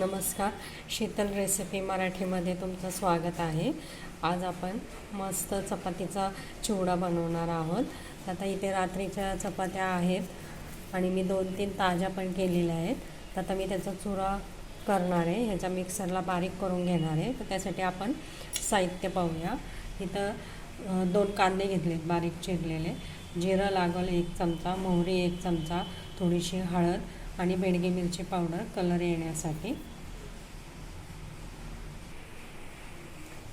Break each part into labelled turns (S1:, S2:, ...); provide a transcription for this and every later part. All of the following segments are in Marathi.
S1: नमस्कार. शीतल रेसिपी मराठीमध्ये तुमचं स्वागत आहे. आज आपण मस्त चपातीचा चिवडा बनवणार आहोत. आता इथे रात्रीच्या चपात्या आहेत आणि मी दोन तीन ताज्या पण केलेल्या आहेत. तर आता मी त्याचा चुरा करणार आहे. ह्याच्या मिक्सरला बारीक करून घेणार आहे. तर त्यासाठी आपण साहित्य पाहूया. इथं दोन कांदे घेतलेत बारीक चिरलेले. जिरं लागल एक चमचा मोहरी एक चमचा थोडीशी हळद आणि बेडगी मिरची पावडर कलर येण्यासाठी.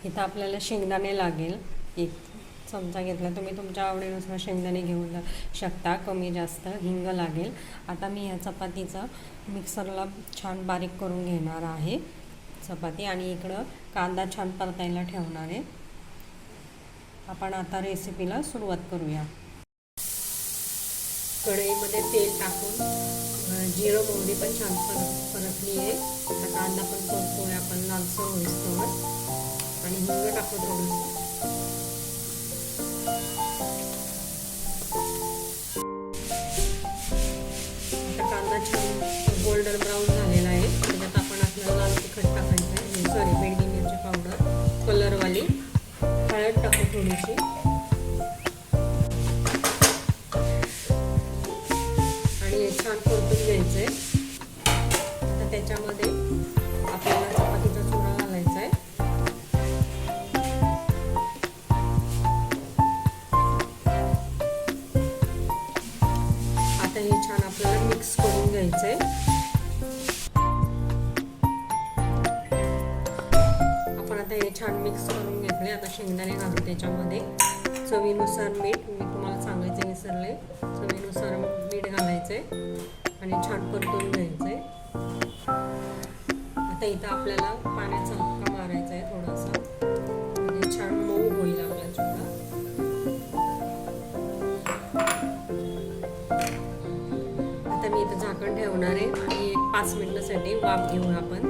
S1: इथं आपल्याला शेंगदाणे लागेल. एक चमचा घेतला तुम्ही तुमच्या आवडीनुसार शेंगदाणे घेऊ शकता. कमी जास्त हिंग लागेल. आता मी ह्या चपातीचं मिक्सरला छान बारीक करून घेणार आहे. चपाती आणि इकडं कांदा छान परतायला ठेवणार आहे. आपण आता रेसिपीला सुरुवात करूया. कढईमध्ये तेल टाकून जिरं मोहरी पण छान परत परतली आहे. आता कांदा पण परतोय आपण लालसर होईस्तोवर. आणि हिंग टाकू थोडंसं आता कांदा छान गोल्डन ब्राऊन झालेला आहे. म्हणजे त्याच्यात आपण आपल्याला लाल तिखट टाकायचं आहे. सॉरी बेडगी मिरची पावडर कलरवाली हळद टाकू थोडीशी. आणि छान परतून घ्यायचं आहे आता त्याच्यामध्ये हे छान आपल्याला मिक्स करून घ्यायचं आहे आपण आता हे छान मिक्स करून घेतले आता शेंगदाणे घालू त्याच्यामध्ये. चवीनुसार मीठ. मी तुम्हाला सांगायचं विसरले. चवीनुसार मीठ घालायचंय. आणि छान परतून घ्यायचंय. आता इथं आपल्याला पाण्याचा झाकण ठेवणार आहे. आणि एक पाच मिनिटासाठी वाफ घेऊ आपण.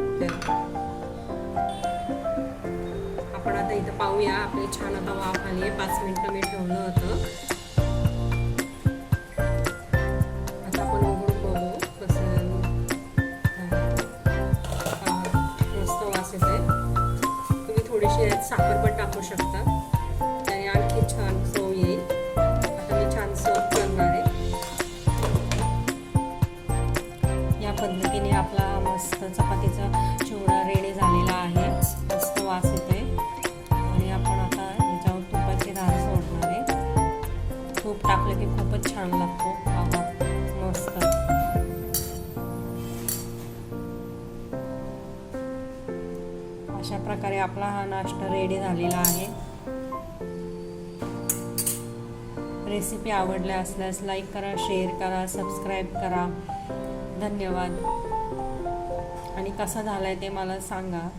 S1: आपण आता इथं पाहूया. आपली छान आता वाफ आली आहे. पाच मिनिटं मी ठेवलं होतं. आपण कसं तुम्ही थोडीशी साखर पण टाकू शकता. आणि आणखी छान की खूपच छान लागतो. मस्त. अशा प्रकारे आपला हा नाश्ता रेडी झालेला आहे. रेसिपी आवडल्या असल्यास लाईक करा शेअर करा सबस्क्राईब करा. धन्यवाद. आणि कसा आहे ते मला सांगा.